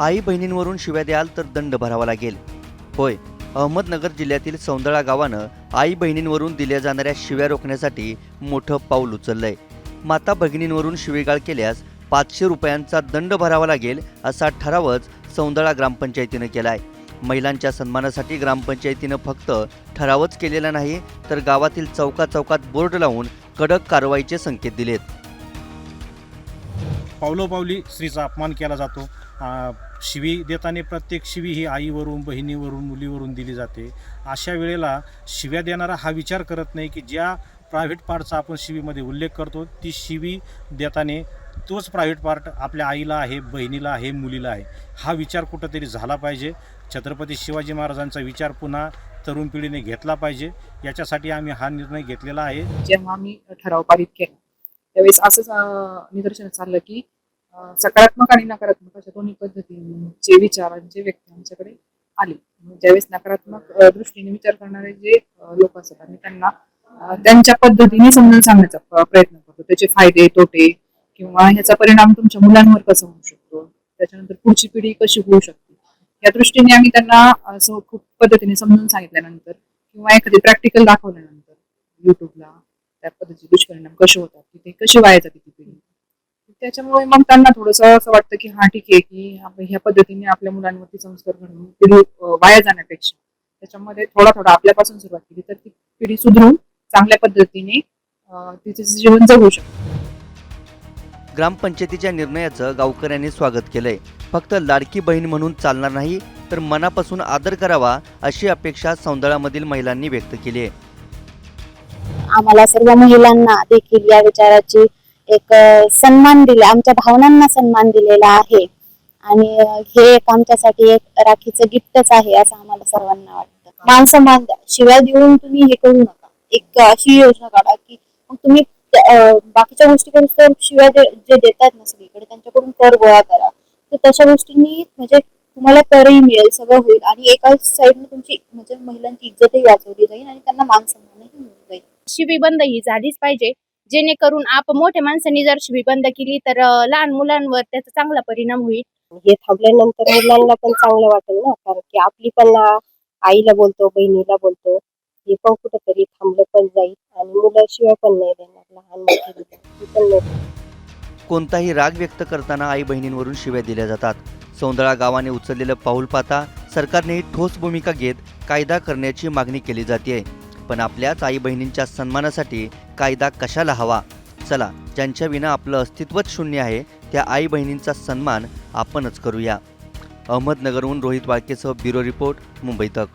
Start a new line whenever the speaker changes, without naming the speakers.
आई बहिणींवरून शिव्या द्याल तर दंड भरावा लागेल. होय अहमदनगर जिल्ह्यातील सौंदळा गावानं आई बहिणींवरून दिल्या जाणाऱ्या शिव्या रोखण्यासाठी मोठं पाऊल उचललंय. माता भगिनींवरून शिवीगाळ केल्यास पाचशे रुपयांचा दंड भरावा लागेल असा ठरावच सौंदळा ग्रामपंचायतीनं केलाय. महिलांच्या सन्मानासाठी ग्रामपंचायतीनं फक्त ठरावच केलेला नाही तर गावातील चौका चौकात बोर्ड लावून कडक कारवाईचे संकेत दिलेत.
पावलोपावली स्त्रीचा अपमान केला जातो. शिवी देताना प्रत्येक शिवी ही आईवरून बहिणीवरून मुलीवरून दिली जाते. अशा वेळेला शिव्या देणारा हा विचार करत नाही की ज्या प्रायव्हेट पार्टचा आपण शिवीमध्ये उल्लेख करतो ती शिवी देताना तोच प्रायव्हेट पार्ट आपल्या आईला आहे बहिणीला आहे मुलीला आहे. हा विचार कुठंतरी झाला पाहिजे. छत्रपती शिवाजी महाराजांचा विचार पुन्हा तरुण पिढीने घेतला पाहिजे. याच्यासाठी आम्ही हा निर्णय घेतलेला आहे.
जेव्हा आम्ही ठराव पारित केला त्यावेळेस असंच अं, चाललं की सकारात्मक आणि नकारात्मक अशा दोन्ही पद्धतीचे विचारांचे व्यक्ती आमच्याकडे आले. ज्यावेळेस नकारात्मक दृष्टीने विचार करणारे जे लोक असतात आम्ही त्यांना त्यांच्या पद्धतीने समजून सांगण्याचा प्रयत्न करतो. त्याचे फायदे तोटे किंवा ह्याचा परिणाम तुमच्या मुलांवर कसा होऊ शकतो? त्याच्यानंतर पुढची पिढी कशी होऊ शकते? या दृष्टीने आम्ही त्यांना असं खूप पद्धतीने समजून सांगितल्यानंतर किंवा एखादी प्रॅक्टिकल दाखवल्यानंतर युट्यूबला त्या पद्धतीचे दुष्परिणाम कसे होतात? की ते कसे वाया जाते त्याच्यामुळे मग त्यांना थोडस असं वाटतं की हा ठीक आहे की ह्या पद्धतीने आपल्या मुलांवरती संस्कार घडवून पिढी वाया जाण्यापेक्षा. त्याच्यामध्ये थोडा थोडा आपल्यापासून सुरुवात केली तर ती पिढी सुधरून चांगल्या पद्धतीने तिचे जीवन जगू शकते.
ग्रामपंचायतीच्या निर्णयाचं गावकऱ्यांनी स्वागत केलंय. फक्त लाडकी बहीण म्हणून चालणार नाही तर मनापासून आदर करावा अशी अपेक्षा सौंदळामधील महिलांनी व्यक्त केली आहे.
आम्हाला सर्व महिलांना देखील या विचाराची एक सन्मान दिला आमच्या भावनांना सन्मान दिलेला आहे. आणि हे एक आमच्यासाठी एक राखीचं गिफ्टच आहे असं आम्हाला सर्वांना वाटतं. मान सन्मान द्या. शिव्या देऊन तुम्ही हे करू नका. एक अशी योजना काढा की मग तुम्ही बाकीच्या गोष्टी करू तर शिव्या जे देतात ना सगळीकडे त्यांच्याकडून कर गोळा करा. तर तशा गोष्टींनी म्हणजे तुम्हाला करही मिळेल सगळं होईल. आणि एका साईडने तुमची म्हणजे महिलांची इज्जतही वाचवली जाईल आणि त्यांना मान सन्मानही मिळून जाईल.
शिबीबंद ही झालीच पाहिजे. जेणेकरून आप मोठ्या माणसांनी जर शिबी बंद केली तर लहान मुलांवर त्याचा चांगला परिणाम होईल.
हे थांबल्यानंतर मुलांना पण चांगलं वाटेल ना? कारण की आपली पण आईला बोलतो बहिणीला बोलतो. हे पण कुठंतरी थांबलं पण जाईल आणि मुलं शिवाय पण नाही देणार लहान मोठी मुलं. ती पण नाही.
कोणताही राग व्यक्त करताना आई बहिणींवरून शिव्या दिल्या जातात. सौंदळा गावाने उचललेलं पाऊल पाहता सरकारनेही ठोस भूमिका घेत कायदा करण्याची मागणी केली जाते पण आपल्याच आई बहिणींच्या सन्मानासाठी कायदा कशाला हवा? चला ज्यांच्या विना आपलं अस्तित्वच शून्य आहे त्या आई बहिणींचा सन्मान आपणच करूया. अहमदनगरहून रोहित वाळकेसह ब्युरो रिपोर्ट मुंबई तक.